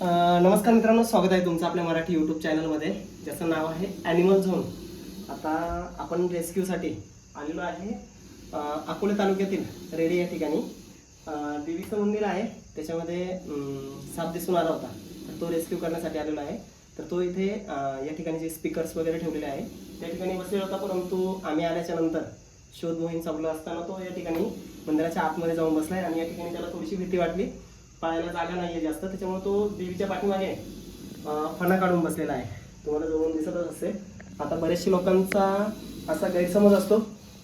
नमस्कार मित्रांनो स्वागत आहे तुमचं आपल्या मराठी यूट्यूब चॅनलमध्ये ज्याचं नाव आहे ॲनिमल झोन आता आपण रेस्क्यूसाठी आलेलो आहे अकोले तालुक्यातील रेडी या ठिकाणी. देवीचं मंदिर आहे त्याच्यामध्ये साप दिसून आला होता. तर तो रेस्क्यू करण्यासाठी आलेला आहे. तर तो इथे या ठिकाणी जे स्पीकर्स वगैरे ठेवलेले आहे त्या ठिकाणी बसलेला होता परंतु आम्ही आल्याच्यानंतर शोध मोहीम चालू असताना तो या ठिकाणी मंदिराच्या आतमध्ये जाऊन बसला आहे आणि या ठिकाणी त्याला थोडीशी भीती वाटली. पायाला जागा नाही आहे जास्त त्याच्यामुळे तो देवीच्या पाठीमागे फणा काढून बसलेला आहे. तुम्हाला जवळून दिसतच असते आता बरेचशे लोकांचा असा गैरसमज असतो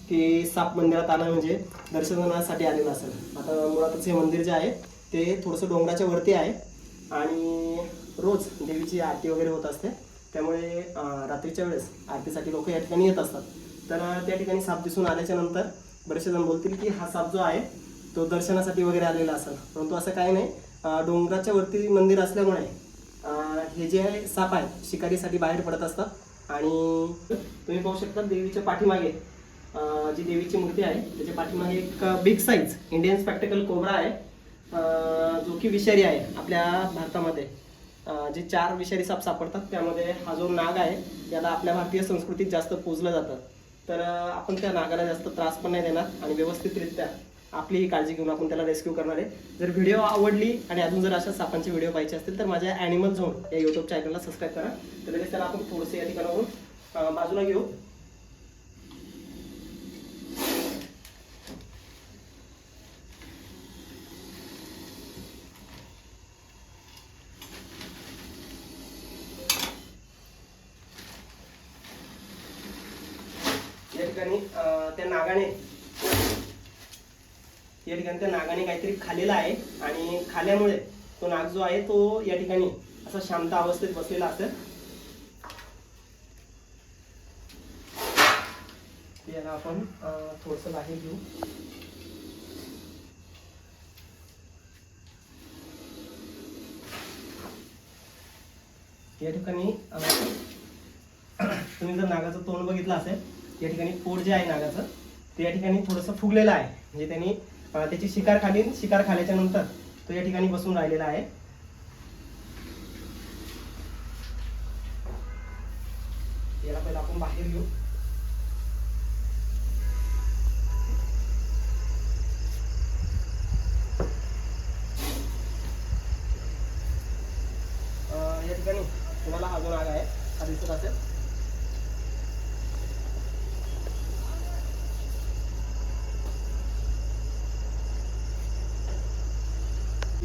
की साप मंदिरात आला म्हणजे दर्शनासाठी आलेलं असेल. आता मुळातच हे मंदिर जे आहे ते थोडंसं डोंगराच्या वरती आहे आणि रोज देवीची आरती वगैरे होत असते. त्यामुळे रात्रीच्या वेळेस आरतीसाठी लोक या ठिकाणी येत असतात. तर त्या ठिकाणी साप दिसून आल्याच्यानंतर बरेचसे जण बोलतील की हा साप जो आहे तो दर्शनासाठी वगैरे आलेला असेल. परंतु असं काही नाही. डोंगराच्या वरती मंदिर असल्यामुळे हे जे आहे साप आहे शिकारीसाठी बाहेर पडत असतात. आणि तुम्ही पाहू शकता देवीच्या पाठीमागे जी देवीची मूर्ती आहे त्याच्या पाठीमागे एक big size Indian spectacle cobra आहे. जो की विषारी आहे आपल्या भारतामध्ये. जे चार विषारी साप सापडतात त्यामध्ये हा जो नाग आहे याला आपल्या भारतीय संस्कृतीत जास्त पूजलं जातं. तर आपण त्या नागाला जास्त त्रास पण नाही देणार आणि व्यवस्थितरित्या आपली ही काळजी घेऊन आपण त्याला रेस्क्यू करणार आहे. जर व्हिडिओ आवडली आणि अजून जर अशा सापांचे व्हिडिओ पाहिजे असतील तर माझ्या ॲनिमल झोन या यूट्यूब चॅनलला सबस्क्राईब करा. तर लगेच त्याला आपण थोडंसं या ठिकाणावरून बाजूला घेऊ. या ठिकाणी त्या नागाने या ठिकाणी त्या नागाने काहीतरी खालेला आहे आणि खाल्यामुळे तो नाग जो आहे तो या ठिकाणी असा शांत अवस्थेत बसलेला असेल. याला आपण थोडस बाहेर घेऊ. या ठिकाणी तुम्ही जर नागाचं तोंड बघितलं असेल या ठिकाणी पोट जे आहे नागाचं ते या ठिकाणी थोडंसं फुगलेलं आहे. म्हणजे त्यांनी त्याची शिकार खाली शिकार खाल्याच्या नंतर तो या ठिकाणी बसून राहिलेला आहे. याला पहिला आपण बाहेर घेऊ. या ठिकाणी तुम्हाला हा जो राग आहे हा दिसत असेल.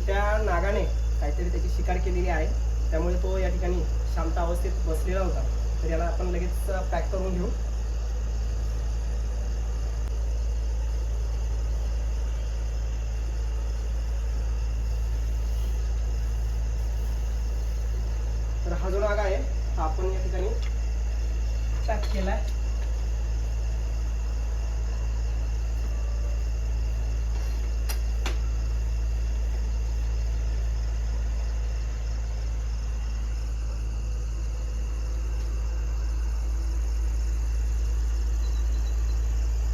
त्या नागाने काहीतरी त्याची शिकार केलेली आहे. त्यामुळे तो या ठिकाणी शांत अवस्थेत बसलेला होता. तर याला आपण लगेच पॅक करून घेऊ. तर हा जो नाग आहे हा आपण या ठिकाणी पॅक केलाय.